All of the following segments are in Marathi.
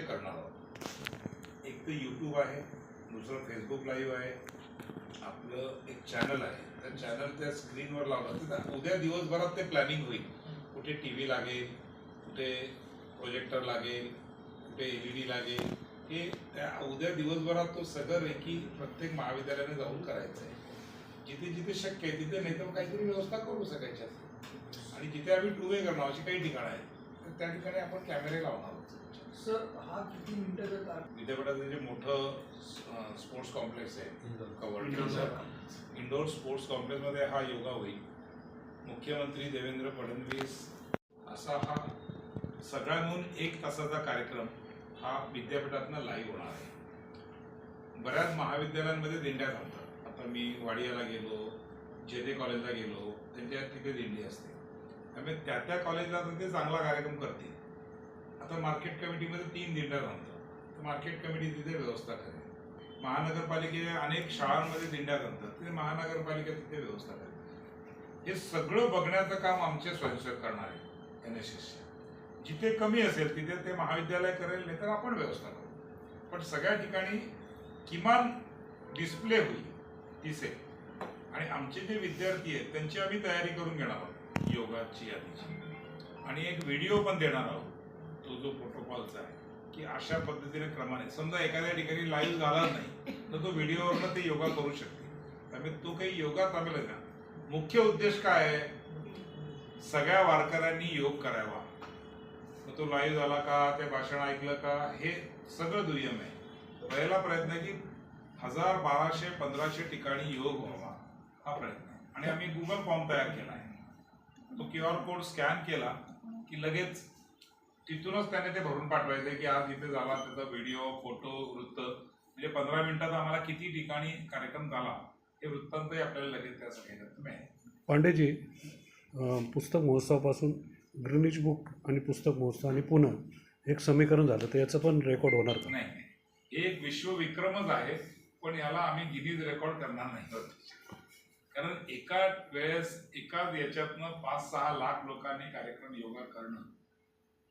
करणार आहोत. एक तर यूट्यूब आहे दुसरं फेसबुक लाईव्ह आहे आपलं एक चॅनल आहे. त्या चॅनल त्या स्क्रीनवर लावलं तर उद्या दिवसभरात ते प्लॅनिंग होईल. कुठे टी व्ही लागेल कुठे प्रोजेक्टर लागेल कुठे एल ई डी लागेल हे त्या उद्या दिवसभरात तो सगळं रेकी प्रत्येक महाविद्यालयाने जाऊन करायचं आहे. जिथे जिथे शक्य आहे तिथे नाही तर मग काहीतरी व्यवस्था करू सकाळच्या आणि जिथे आम्ही टू वे करणार अशी काही ठिकाणं आहेत तर त्या ठिकाणी आपण कॅमेरे लावणार आहोत. सर हा किती मिनिटाचा विद्यापीठाचं जे मोठं स्पोर्ट्स कॉम्प्लेक्स आहे कवर्ड इंडोर स्पोर्ट्स कॉम्प्लेक्समध्ये हा योगा होईल. मुख्यमंत्री देवेंद्र फडणवीस असा हा सगळा मिळून एक तासाचा कार्यक्रम हा विद्यापीठातनं लाईव्ह होणार आहे. बऱ्याच महाविद्यालयांमध्ये दिंड्या थांबतात. आता मी वाडियाला गेलो जे जे कॉलेजला गेलो त्यांच्या तिथे दिंडी असते. त्यामुळे त्या त्या कॉलेजला तर ते चांगला कार्यक्रम करतील. आता मार्केट कमिटीमध्ये तीन दिंड्या जमतात मार्केट कमिटी तिथे व्यवस्था करेल महानगरपालिके अनेक शाळांमध्ये दिंड्या जमतात तिथे महानगरपालिका तिथे व्यवस्था करेल हे सगळं बघण्याचं काम आमचे स्वयंसेवक करणार आहे एन एस जिथे कमी असेल तिथे ते महाविद्यालय करेल नाही तर आपण व्यवस्था करू. पण सगळ्या ठिकाणी किमान डिस्प्ले होईल दिसेल. आणि आमचे जे विद्यार्थी आहेत त्यांची आम्ही तयारी करून घेणार आहोत योगाची आधीची आणि एक व्हिडिओ पण देणार आहोत. तो जो प्रोटोकॉलचा आहे की अशा पद्धतीने क्रमाने समजा एखाद्या ठिकाणी लाईव्ह झाला नाही तर तो व्हिडिओवरनं ते योगा करू शकते. त्यामुळे तो काही योगा चांगला का मुख्य उद्देश काय आहे? सगळ्या वारकऱ्यांनी योग करावा. मग तो लाईव्ह झाला का ते भाषण ऐकलं का हे सगळं दुय्यम आहे. पहिला प्रयत्न आहे की हजार बाराशे पंधराशे ठिकाणी योग व्हावा. हा प्रयत्न आहे. आणि आम्ही गुगल फॉर्म तयार केला आहे. तो क्यू आर कोड स्कॅन केला की लगेच तिथूनच त्याने ते भरून पाठवायचे की आज इथे झाला त्याचा व्हिडिओ फोटो वृत्त म्हणजे पंधरा मिनिटात आम्हाला किती ठिकाणी कार्यक्रम झाला हे वृत्तांतही आपल्याला लगेच त्या सगळ्यात मिळेल पांडेजी पुस्तक महोत्सवापासून ग्रीनिज बुक आणि पुस्तक महोत्सव आणि पुन्हा एक समीकरण झालं तर याचं पण रेकॉर्ड होणार का नाही. हे एक विश्वविक्रमच आहे पण याला आम्ही गिनीज रेकॉर्ड करणार नाही. कारण एका वेळेस एकाच याच्यातनं पाच सहा लाख लोकांनी कार्यक्रम योगा करणं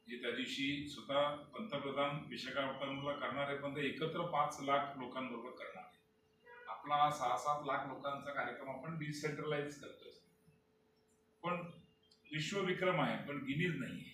जे त्या दिवशी स्वतः पंतप्रधान विशाखापट्टणमला करणार आहे पण ते एकत्र पाच लाख लोकांबरोबर करणार आहे आपला हा सहा सात लाख लोकांचा कार्यक्रम आपण डिसेंट्रलाइज करतोय. पण विश्वविक्रम आहे पण गिनीज नाही